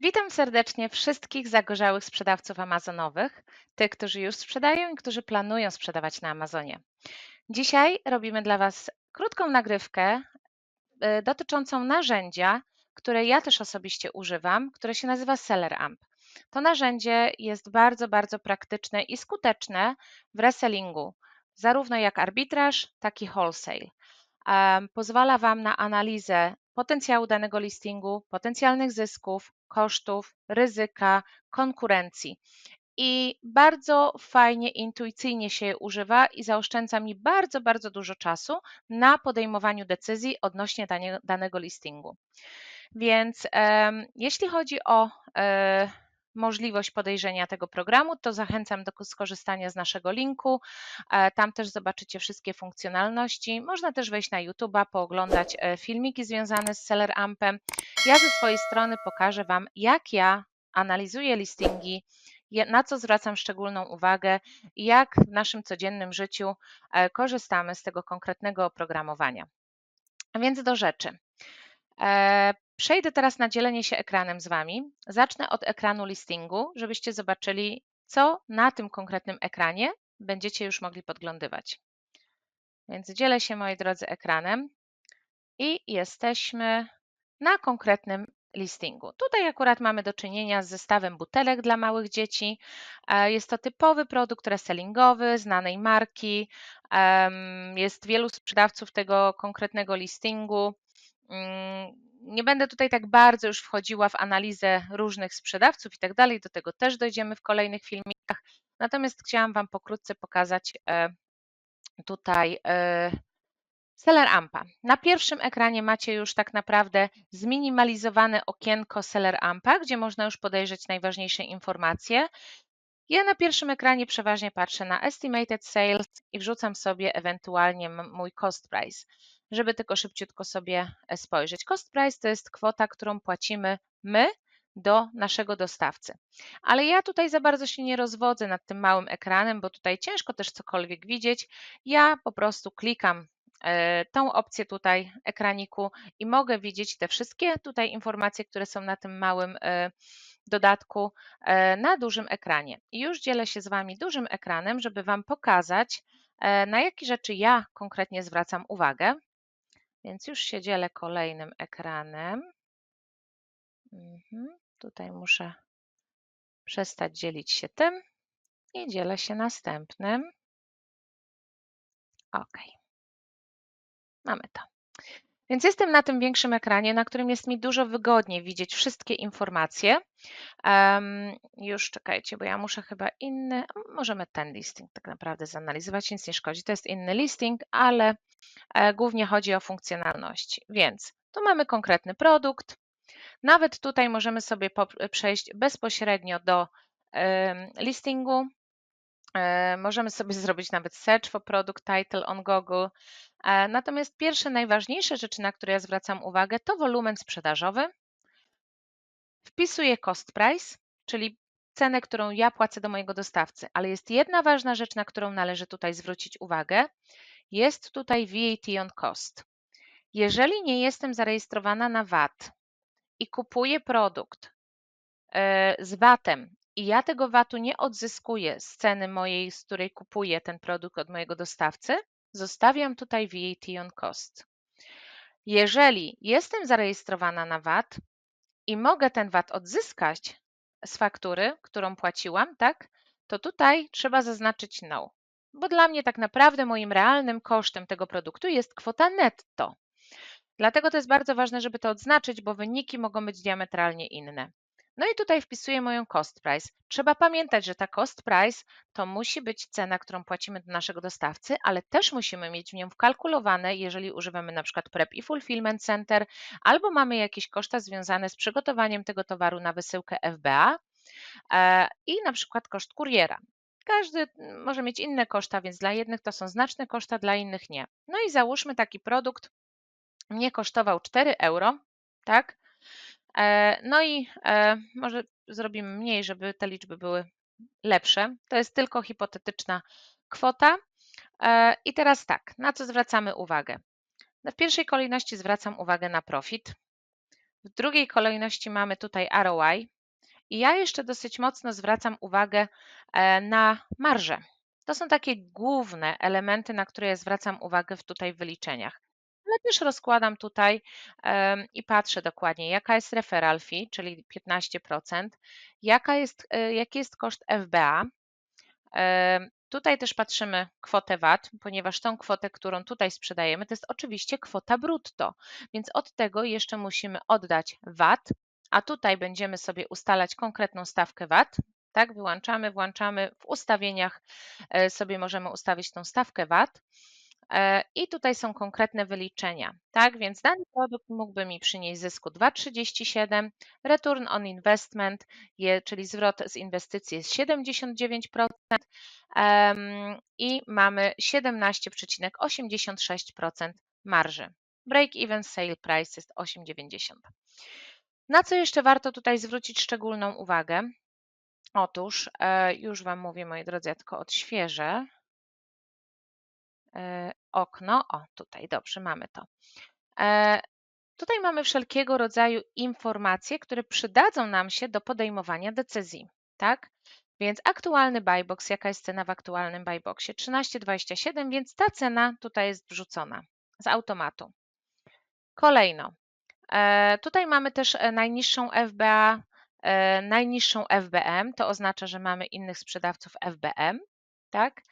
Witam serdecznie wszystkich zagorzałych sprzedawców Amazonowych, tych, którzy już sprzedają i którzy planują sprzedawać na Amazonie. Dzisiaj robimy dla Was krótką nagrywkę y, dotyczącą narzędzia, które ja też osobiście używam, które się nazywa Seller Amp. To narzędzie jest bardzo, bardzo praktyczne i skuteczne w resellingu, zarówno jak arbitraż, tak i wholesale. Pozwala Wam na analizę potencjału danego listingu, potencjalnych zysków, kosztów, ryzyka, konkurencji. I bardzo fajnie, intuicyjnie się używa i zaoszczędza mi bardzo, bardzo dużo czasu na podejmowaniu decyzji odnośnie danego listingu. Więc jeśli chodzi o e, możliwość podejrzenia tego programu, to zachęcam do skorzystania z naszego linku. E, tam też zobaczycie wszystkie funkcjonalności. Można też wejść na YouTube'a, pooglądać e, filmiki związane z Seller Ampem. Ja ze swojej strony pokażę Wam, jak ja analizuję listingi, na co zwracam szczególną uwagę i jak w naszym codziennym życiu e, korzystamy z tego konkretnego oprogramowania. Więc do rzeczy. Przejdę teraz na dzielenie się ekranem z Wami. Zacznę od ekranu listingu, żebyście zobaczyli, co na tym konkretnym ekranie będziecie już mogli podglądywać. Więc dzielę się, moi drodzy, ekranem i jesteśmy na konkretnym listingu. Tutaj akurat mamy do czynienia z zestawem butelek dla małych dzieci. E, jest to typowy produkt resellingowy, znanej marki. Jest wielu sprzedawców tego konkretnego listingu. Nie będę tutaj tak bardzo już wchodziła w analizę różnych sprzedawców i tak dalej, do tego też dojdziemy w kolejnych filmikach. Natomiast chciałam Wam pokrótce pokazać e, tutaj e, Seller Ampa. Na pierwszym ekranie macie już tak naprawdę zminimalizowane okienko Seller Ampa, gdzie można już podejrzeć najważniejsze informacje. Ja na pierwszym ekranie przeważnie patrzę na Estimated Sales i wrzucam sobie ewentualnie mój cost price żeby tylko szybciutko sobie e, spojrzeć. Cost price to jest kwota, którą płacimy my do naszego dostawcy. Ale ja tutaj za bardzo się nie rozwodzę nad tym małym ekranem, bo tutaj ciężko też cokolwiek widzieć. Ja po prostu klikam e, tą opcję tutaj ekraniku i mogę widzieć te wszystkie tutaj informacje, które są na tym małym e, dodatku na dużym ekranie. I już dzielę się z Wami dużym ekranem, żeby Wam pokazać, na jakie rzeczy ja konkretnie zwracam uwagę. Więc już się dzielę kolejnym ekranem. Mhm. Tutaj muszę przestać dzielić się tym i dzielę się następnym. OK. Mamy to. Więc jestem na tym większym ekranie, na którym jest mi dużo wygodniej widzieć wszystkie informacje. Um, już czekajcie, bo ja muszę chyba inny, możemy ten listing tak naprawdę zanalizować, nic nie szkodzi. To jest inny listing, ale e, głównie chodzi o funkcjonalności. Więc tu mamy konkretny produkt. Nawet tutaj możemy sobie przejść bezpośrednio do listingu. E, możemy sobie zrobić nawet search for product title on Google. E, natomiast pierwsze, najważniejsze rzeczy, na które ja zwracam uwagę, to wolumen sprzedażowy. Wpisuję cost price, czyli cenę, którą ja płacę do mojego dostawcy, ale jest jedna ważna rzecz, na którą należy tutaj zwrócić uwagę. Jest tutaj VAT on cost. Jeżeli nie jestem zarejestrowana na VAT i kupuję produkt e, z VAT-em i ja tego VAT-u nie odzyskuję z ceny mojej, z której kupuję ten produkt od mojego dostawcy, zostawiam tutaj VAT on cost. Jeżeli jestem zarejestrowana na VAT i mogę ten VAT odzyskać z faktury, którą płaciłam, tak, to tutaj trzeba zaznaczyć no, bo dla mnie tak naprawdę moim realnym kosztem tego produktu jest kwota netto. Dlatego to jest bardzo ważne, żeby to odznaczyć, bo wyniki mogą być diametralnie inne. No i tutaj wpisuję moją cost price. Trzeba pamiętać, że ta cost price to musi być cena, którą płacimy do naszego dostawcy, ale też musimy mieć w nią wkalkulowane, jeżeli używamy na przykład prep i fulfillment center, albo mamy jakieś koszta związane z przygotowaniem tego towaru na wysyłkę FBA e, i na przykład koszt kuriera. Każdy może mieć inne koszta, więc dla jednych to są znaczne koszta, dla innych nie. No i załóżmy taki produkt mnie kosztował 4 euro, tak? E, no i e, może zrobimy mniej, żeby te liczby były lepsze. To jest tylko hipotetyczna kwota. E, I teraz tak, na co zwracamy uwagę? No, w pierwszej kolejności zwracam uwagę na profit. W drugiej kolejności mamy tutaj ROI i ja jeszcze dosyć mocno zwracam uwagę na marżę. To są takie główne elementy, na które ja zwracam uwagę w tutaj wyliczeniach. Ale też rozkładam tutaj i patrzę dokładnie, jaka jest referral fee, czyli 15%, jaka jest, e, jaki jest koszt FBA, Tutaj też patrzymy kwotę VAT, ponieważ tą kwotę, którą tutaj sprzedajemy, to jest oczywiście kwota brutto, więc od tego jeszcze musimy oddać VAT, a tutaj będziemy sobie ustalać konkretną stawkę VAT. Tak, wyłączamy, włączamy w ustawieniach e, sobie możemy ustawić tą stawkę VAT. E, I tutaj są konkretne wyliczenia, tak? Więc dany produkt mógłby mi przynieść zysku 2,37, return on investment, czyli zwrot z inwestycji jest 79% um, i mamy 17,86% marży. Break-even sale price jest 8,90. Na co jeszcze warto tutaj zwrócić szczególną uwagę? Otóż, e, już Wam mówię, moi drodzy, ja tylko odświeżę. E, okno. O, tutaj dobrze, mamy to. E, tutaj mamy wszelkiego rodzaju informacje, które przydadzą nam się do podejmowania decyzji, tak? Więc aktualny buybox, jaka jest cena w aktualnym buyboxie? 13,27, więc ta cena tutaj jest wrzucona z automatu. Kolejno, e, tutaj mamy też najniższą FBA, najniższą FBM, to oznacza, że mamy innych sprzedawców FBM, tak?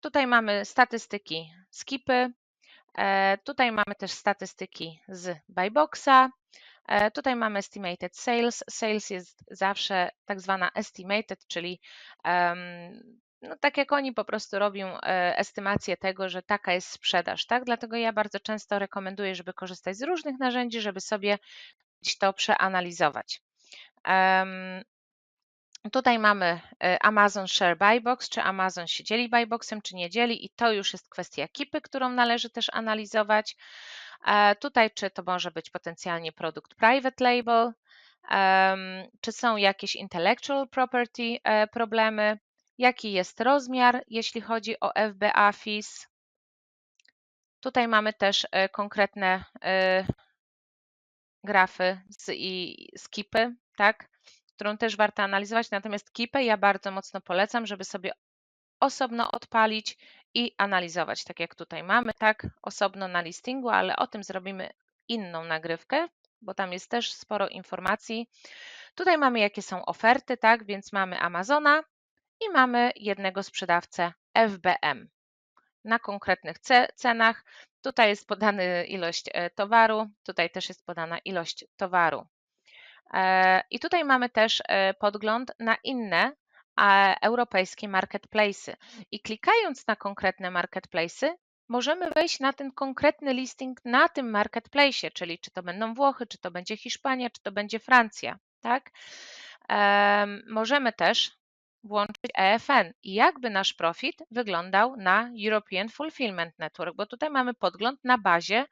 Tutaj mamy statystyki skipy, e, tutaj mamy też statystyki z Buyboxa, e, tutaj mamy estimated sales. Sales jest zawsze tak zwana estimated, czyli no, tak jak oni po prostu robią e, estymację tego, że taka jest sprzedaż, tak? Dlatego ja bardzo często rekomenduję, żeby korzystać z różnych narzędzi, żeby sobie to przeanalizować. Tutaj mamy e, Amazon Share Buybox, czy Amazon się dzieli buyboxem, czy nie dzieli i to już jest kwestia ekipy, którą należy też analizować. E, tutaj czy to może być potencjalnie produkt private label, czy są jakieś intellectual property e, problemy, jaki jest rozmiar, jeśli chodzi o FBA fees. Tutaj mamy też konkretne grafy z, i skipy, tak? Którą też warto analizować. Natomiast Kipę ja bardzo mocno polecam, żeby sobie osobno odpalić i analizować, tak jak tutaj mamy, tak, osobno na listingu, ale o tym zrobimy inną nagrywkę, bo tam jest też sporo informacji. Tutaj mamy jakie są oferty, tak, więc mamy Amazona i mamy jednego sprzedawcę FBM na konkretnych cenach. Tutaj jest podana ilość e, towaru, tutaj też jest podana ilość towaru. E, I tutaj mamy też e, podgląd na inne europejskie marketplace. I klikając na konkretne marketplace, możemy wejść na ten konkretny listing na tym marketplace, czyli czy to będą Włochy, czy to będzie Hiszpania, czy to będzie Francja. Tak? Możemy też włączyć EFN i jakby nasz profit wyglądał na European Fulfillment Network, bo tutaj mamy podgląd na bazie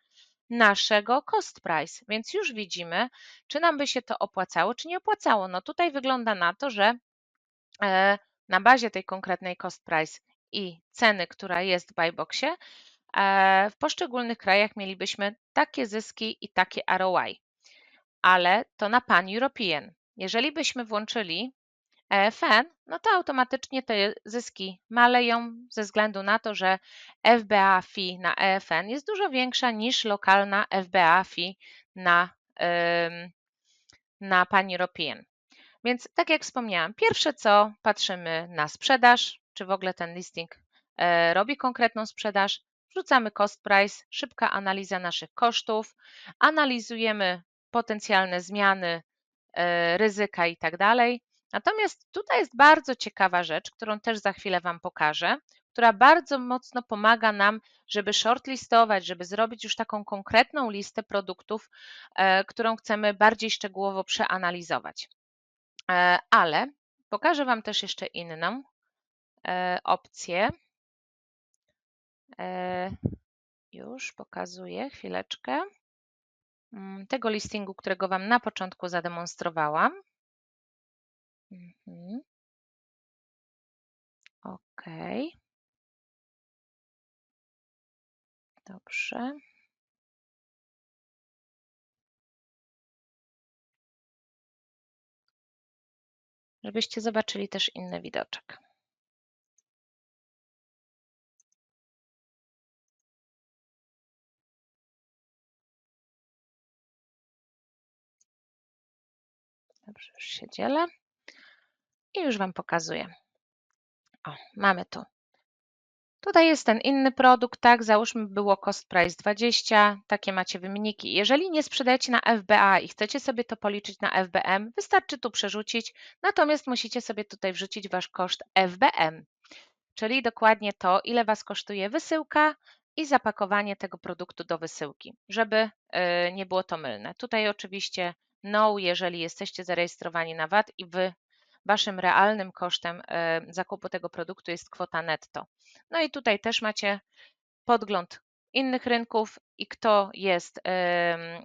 naszego cost price, więc już widzimy, czy nam by się to opłacało, czy nie opłacało. No tutaj wygląda na to, że e, na bazie tej konkretnej cost price i ceny, która jest w buyboxie, e, w poszczególnych krajach mielibyśmy takie zyski i takie ROI, ale to na pan-European. Jeżeli byśmy włączyli EFN, no to automatycznie te zyski maleją ze względu na to, że FBA fee na EFN jest dużo większa niż lokalna FBA fee na, na Pan European. Więc tak jak wspomniałam, pierwsze co patrzymy na sprzedaż, czy w ogóle ten listing e, robi konkretną sprzedaż, wrzucamy cost price, szybka analiza naszych kosztów, analizujemy potencjalne zmiany, e, ryzyka i tak dalej Natomiast tutaj jest bardzo ciekawa rzecz, którą też za chwilę Wam pokażę, która bardzo mocno pomaga nam, żeby shortlistować, żeby zrobić już taką konkretną listę produktów, e, którą chcemy bardziej szczegółowo przeanalizować. E, ale pokażę Wam też jeszcze inną e, opcję. Już pokazuję chwileczkę mm, tego listingu, którego Wam na początku zademonstrowałam. Mhm. Okej. Dobrze. Żebyście zobaczyli też inny widoczek. Dobrze, już się dzielę i już Wam pokazuję. O, mamy tu. Tutaj jest ten inny produkt, tak, załóżmy było cost price 20, takie macie wyniki. Jeżeli nie sprzedajecie na FBA i chcecie sobie to policzyć na FBM, wystarczy tu przerzucić, natomiast musicie sobie tutaj wrzucić Wasz koszt FBM, czyli dokładnie to, ile Was kosztuje wysyłka i zapakowanie tego produktu do wysyłki, żeby y, nie było to mylne. Tutaj oczywiście no, jeżeli jesteście zarejestrowani na VAT i Wy Waszym realnym kosztem e, zakupu tego produktu jest kwota netto. No i tutaj też macie podgląd innych rynków i kto jest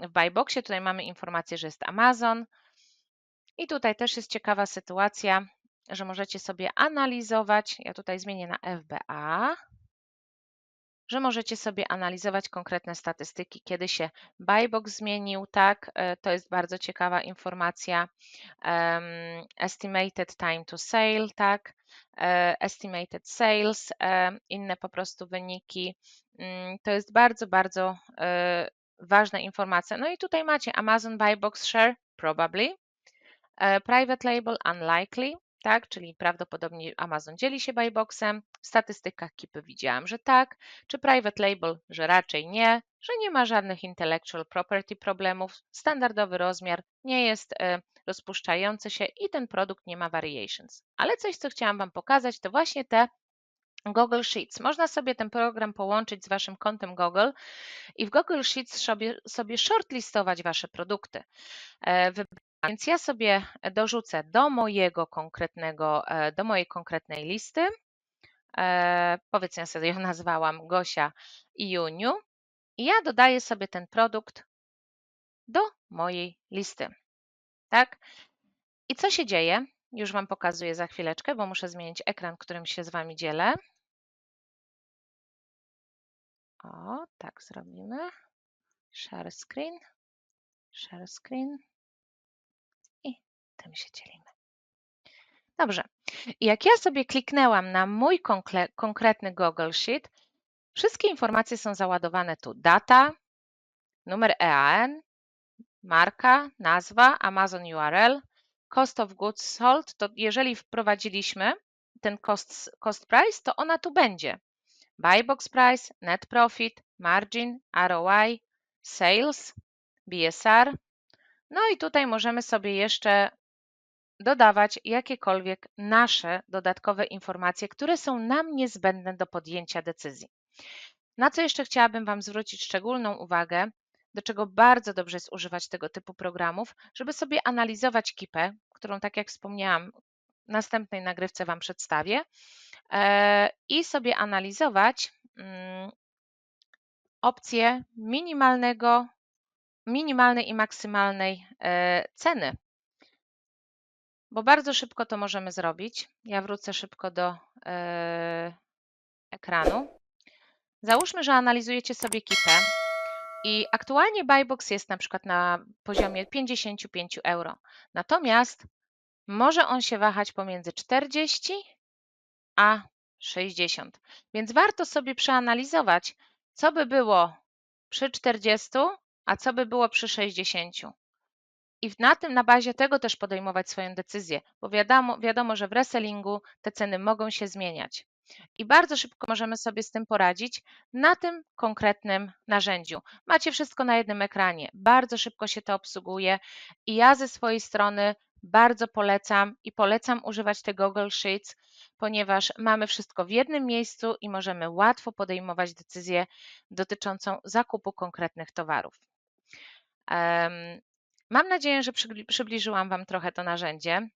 w Buyboxie. Tutaj mamy informację, że jest Amazon. I tutaj też jest ciekawa sytuacja, że możecie sobie analizować. Ja tutaj zmienię na FBA że możecie sobie analizować konkretne statystyki, kiedy się buybox zmienił, tak, e, to jest bardzo ciekawa informacja. Estimated time to sale, tak, e, estimated sales, e, inne po prostu wyniki. Um, to jest bardzo, bardzo ważna informacja. No i tutaj macie Amazon Buybox Share, probably, private label, unlikely, tak? Czyli prawdopodobnie Amazon dzieli się buyboxem. W statystykach Kipy widziałam, że tak. Czy private label, że raczej nie, że nie ma żadnych intellectual property problemów. Standardowy rozmiar nie jest e, rozpuszczający się i ten produkt nie ma variations. Ale coś, co chciałam Wam pokazać, to właśnie te Google Sheets. Można sobie ten program połączyć z Waszym kontem Google i w Google Sheets sobie, sobie shortlistować Wasze produkty. E, więc ja sobie dorzucę do mojego konkretnego, e, do mojej konkretnej listy, e, powiedzmy ja sobie ją nazwałam Gosia i Juniu i ja dodaję sobie ten produkt do mojej listy. Tak? I co się dzieje? Już Wam pokazuję za chwileczkę, bo muszę zmienić ekran, którym się z Wami dzielę. O, tak zrobimy. Share screen. Share screen tym się dzielimy. Dobrze. Jak ja sobie kliknęłam na mój konkretny Google Sheet, wszystkie informacje są załadowane tu. Data, numer EAN, marka, nazwa, Amazon URL, cost of goods sold, to jeżeli wprowadziliśmy ten cost, cost price, to ona tu będzie. Buy box price, net profit, margin, ROI, sales, BSR. No i tutaj możemy sobie jeszcze dodawać jakiekolwiek nasze dodatkowe informacje, które są nam niezbędne do podjęcia decyzji. Na co jeszcze chciałabym Wam zwrócić szczególną uwagę, do czego bardzo dobrze jest używać tego typu programów, żeby sobie analizować kipę, którą, tak jak wspomniałam, w następnej nagrywce Wam przedstawię, e, i sobie analizować mm, opcje minimalnego, minimalnej i maksymalnej e, ceny bo bardzo szybko to możemy zrobić. Ja wrócę szybko do yy, ekranu. Załóżmy, że analizujecie sobie kipę i aktualnie Buybox jest na przykład na poziomie 55 euro. Natomiast może on się wahać pomiędzy 40 a 60. Więc warto sobie przeanalizować, co by było przy 40, a co by było przy 60 i na tym, na bazie tego też podejmować swoją decyzję, bo wiadomo, wiadomo, że w resellingu te ceny mogą się zmieniać. I bardzo szybko możemy sobie z tym poradzić na tym konkretnym narzędziu. Macie wszystko na jednym ekranie, bardzo szybko się to obsługuje i ja ze swojej strony bardzo polecam i polecam używać te Google Sheets, ponieważ mamy wszystko w jednym miejscu i możemy łatwo podejmować decyzję dotyczącą zakupu konkretnych towarów. Mam nadzieję, że przybliżyłam Wam trochę to narzędzie.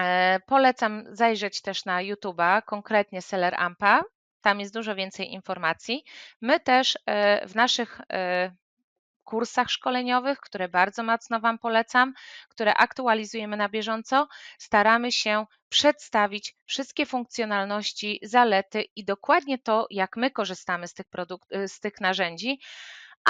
E, polecam zajrzeć też na YouTube'a, konkretnie Seller Ampa. Tam jest dużo więcej informacji. My też e, w naszych e, kursach szkoleniowych, które bardzo mocno Wam polecam, które aktualizujemy na bieżąco. Staramy się przedstawić wszystkie funkcjonalności, zalety i dokładnie to, jak my korzystamy z tych, produkt- z tych narzędzi.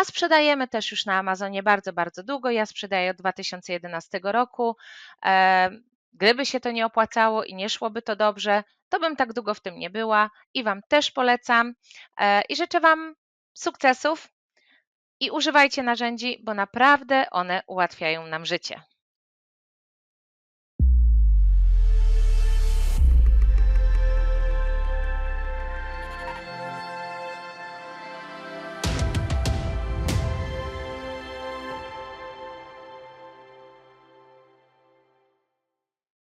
A sprzedajemy też już na Amazonie bardzo, bardzo długo. Ja sprzedaję od 2011 roku. E, Gdyby się to nie opłacało i nie szłoby to dobrze, to bym tak długo w tym nie była i Wam też polecam e, i życzę Wam sukcesów i używajcie narzędzi, bo naprawdę one ułatwiają nam życie.